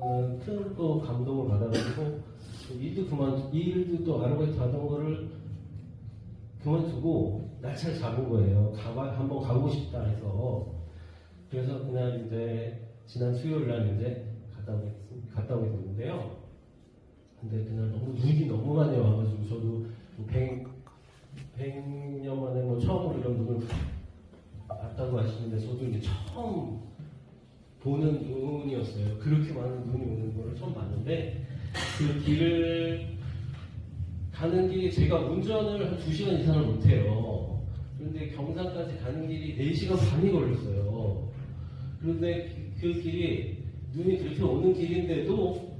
큰 또 감동을 받아가지고 일도 그만 이 일도 또 아르바이트 하던 거를 그만두고 날짜를 잡은 거예요. 가봐 한번 가보고 싶다 해서 그래서 그날 이제 지난 수요일 날 이제 갔다 오게 됐- 갔다 오게 됐는데요. 근데 그날 너무 눈이 너무 많이 와가지고 저도 100, 100년 만에 뭐 처음으로 이런 눈을 봤다고 하시는데 저도 이제 처음 보는 눈이었어요. 그렇게 많은 눈이 오는 거를 처음 봤는데 그 길을 가는 길이 제가 운전을 한 2시간 이상을 못해요. 그런데 경산까지 가는 길이 4시간 반이 걸렸어요. 그런데 그, 그 길이 눈이 그렇게 오는 길인데도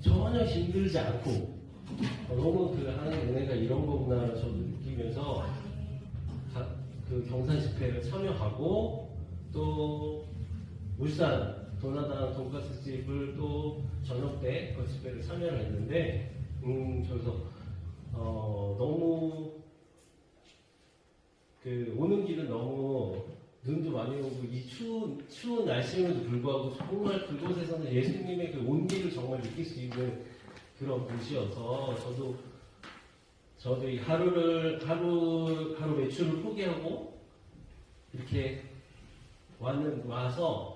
전혀 힘들지 않고 어, 너무 그 하나님 은혜가 이런 거구나 저도 느끼면서 가- 그 경산 집회를 참여하고 또 울산 도나단 돈가스 집을 또 저녁 때 그 집회를 참여를 했는데 음 저기서 어 너무 그 오는 길은 너무 눈도 많이 오고 이 추운 추운 날씨에도 불구하고 정말 그곳에서는 예수님의 그 온기를 정말 느낄 수 있는 그런 곳이어서 저도 저도 이 하루를 하루 하루 외출을 포기하고 이렇게 왔는 와서 이-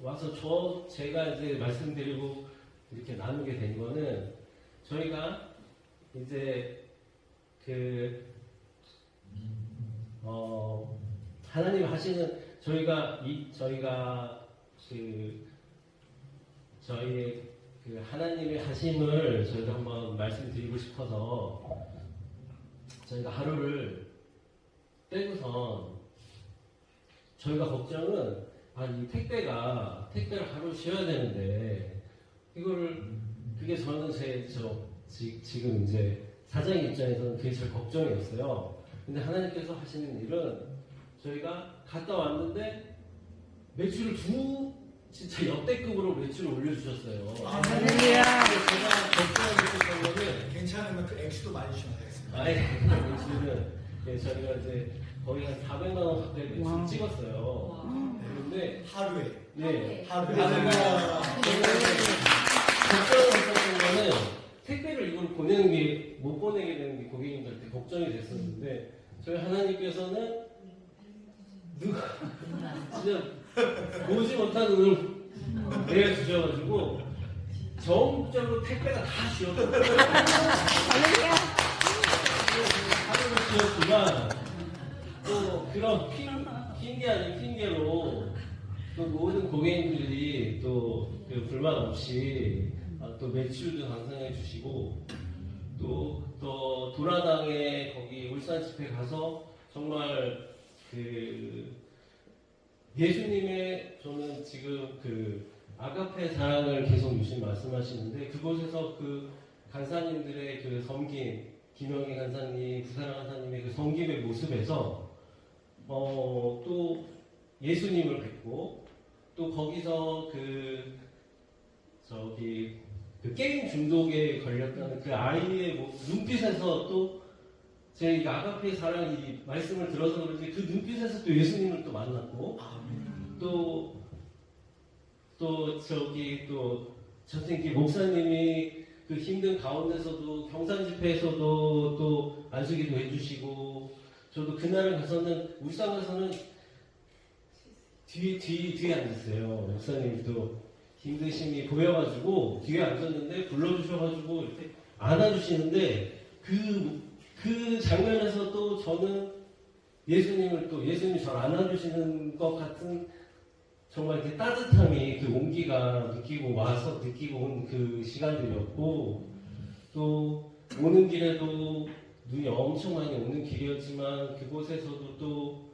와서 저 제가 이제 말씀드리고 이렇게 나누게 된 거는 저희가 이제 그 어, 하나님 하시는 저희가 이 저희가 그 저희의 그 하나님의 하심을 저희가 한번 말씀드리고 싶어서 저희가 하루를 떼고선 저희가 걱정은 아 이 택배가 택배를 하루 쉬어야 되는데 이거를 그게 저는 제저 지금 이제 사장 입장에서는 그게 제일 걱정이었어요. 근데 하나님께서 하시는 일은 저희가 갔다 왔는데 매출을 두 진짜 역대급으로 매출을 올려주셨어요. 할렐루야. 제가 걱정했던 거는 괜찮으면 그 액수도 많이 주셔야 되겠습니다. 아예 매출은 예, 저희가 이제 거의 한 400만 원 가까이 매출 찍었어요. 그런데 하루에 네. 하루에 제가 걱정했었던 거는 택배를 이걸 보내는 게 못 보내게 되는 게 고객님들한테 걱정이 됐었는데 저희 하나님께서는 누가 진짜 보지 못한 눈을 내려주셔가지고 전국적으로 택배가 다 쉬었거든요. 할렐루야. 하루를 쉬었지만 또 그런 핑, 핑계 아닌 핑계로 또 모든 고객님들이 또 그 불만 없이 아, 또 매출도 강상해 주시고 또, 또 도라당에 거기 울산 집회 가서 정말 그 예수님의 저는 지금 그 아가페 사랑을 계속 유심 말씀하시는데 그곳에서 그 간사님들의 그 섬김 김영희 간사님, 부사랑 간사님의 그 섬김의 모습에서 어, 또 예수님을 뵙고 또 거기서 그 저기 그 게임 중독에 걸렸다는 그 아이의 뭐 눈빛에서 또 제 아가페 사랑 이 말씀을 들어서 그런지 그 눈빛에서 또 예수님을 또 만났고 또, 또, 저기, 또, 전생기 목사님이 그 힘든 가운데서도 경산 집회에서도 또 안수기도 해주시고, 저도 그날을 가서는, 울산 가서는 뒤, 뒤, 뒤에 앉았어요. 목사님이 또 힘드심이 보여가지고, 뒤에 앉았는데, 불러주셔가지고, 이렇게 안아주시는데, 그, 그 장면에서 또 저는 예수님을 또 예수님이 저를 안아주시는 것 같은 정말 이렇게 따뜻함이 그 온기가 느끼고 와서 느끼고 온 그 시간들이었고 또 오는 길에도 눈이 엄청 많이 오는 길이었지만 그곳에서도 또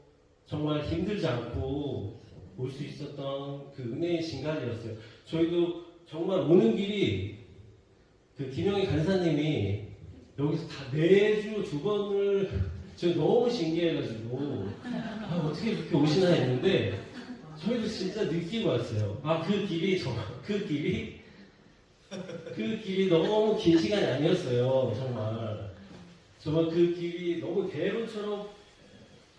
정말 힘들지 않고 올 수 있었던 그 은혜의 신간이었어요. 저희도 정말 오는 길이 그 김영희 간사님이 여기서 다 매주 두 번을 저 너무 신기해가지고 아, 어떻게 그렇게 오시나 했는데 저희도 진짜 느끼고 왔어요. 아 그 길이 정말 그 길이 그 길이 너무 긴 시간이 아니었어요. 정말 정말 그 길이 너무 대로처럼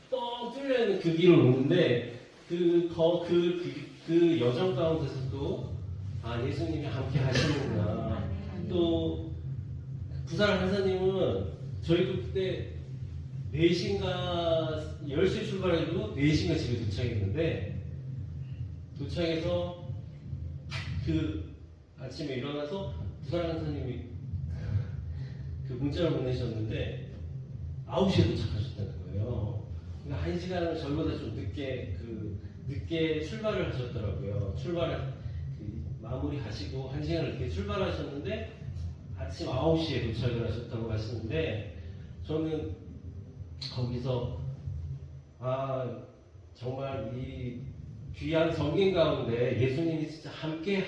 뻥 뚫려 있는 그 길을 오는데 그 거 그 그, 그 여정 가운데서도 아 예수님이 함께 하시는구나. 또 부산 한사님은 저희도 그때 4시인가 10시에 출발해도 4시인가 집에 도착했는데 도착해서 그 아침에 일어나서 부산 한사님이 그 문자를 보내셨는데 9시에 도착하셨다는 거예요. 그러니까 한 시간을 저희보다 좀 늦게 그 늦게 출발을 하셨더라고요. 출발을 그 마무리 하시고 한 시간을 늦게 출발하셨는데 아침 9시에 도착을 하셨다고 하시는데 저는 거기서 아 정말 이 귀한 성경 가운데 예수님이 진짜 함께 하-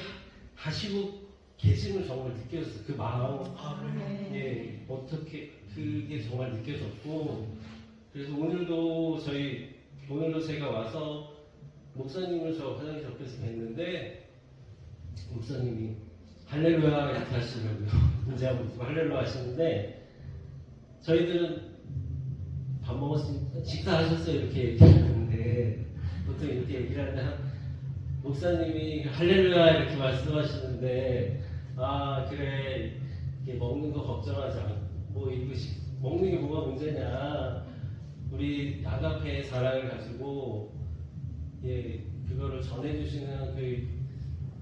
하시고 계심을 정말 느껴졌어요. 그 마음 아, 네. 예, 어떻게 그게 정말 느껴졌고 그래서 오늘도 저희 오늘도 제가 와서 목사님을 저 화장실 옆에서 뵀는데 목사님이 할렐루야 이렇게 하시더라고요. 이제 할렐루야 하시는데 저희들은 밥 먹었으니까 식사하셨어요 이렇게 얘기하는데 보통 이렇게 얘기를 하는데 한- 목사님이 할렐루야 이렇게 말씀하시는데 아 그래 이렇게 먹는 거 걱정하지 않고 이거 식- 먹는 게 뭐가 문제냐 우리 아가페의 사랑을 가지고 예 그거를 전해주시는 그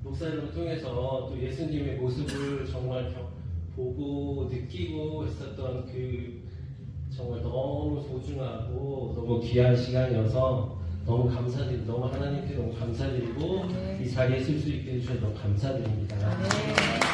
목사님을 통해서 또 예수님의 모습을 정말 겨- 보고 느끼고 했었던 그 정말 너무 소중하고 너무 귀한 시간이어서 너무 감사드리고 너무 하나님께 너무 감사드리고 이 자리에 쓸 수 있게 해주셔서 너무 감사드립니다. 네.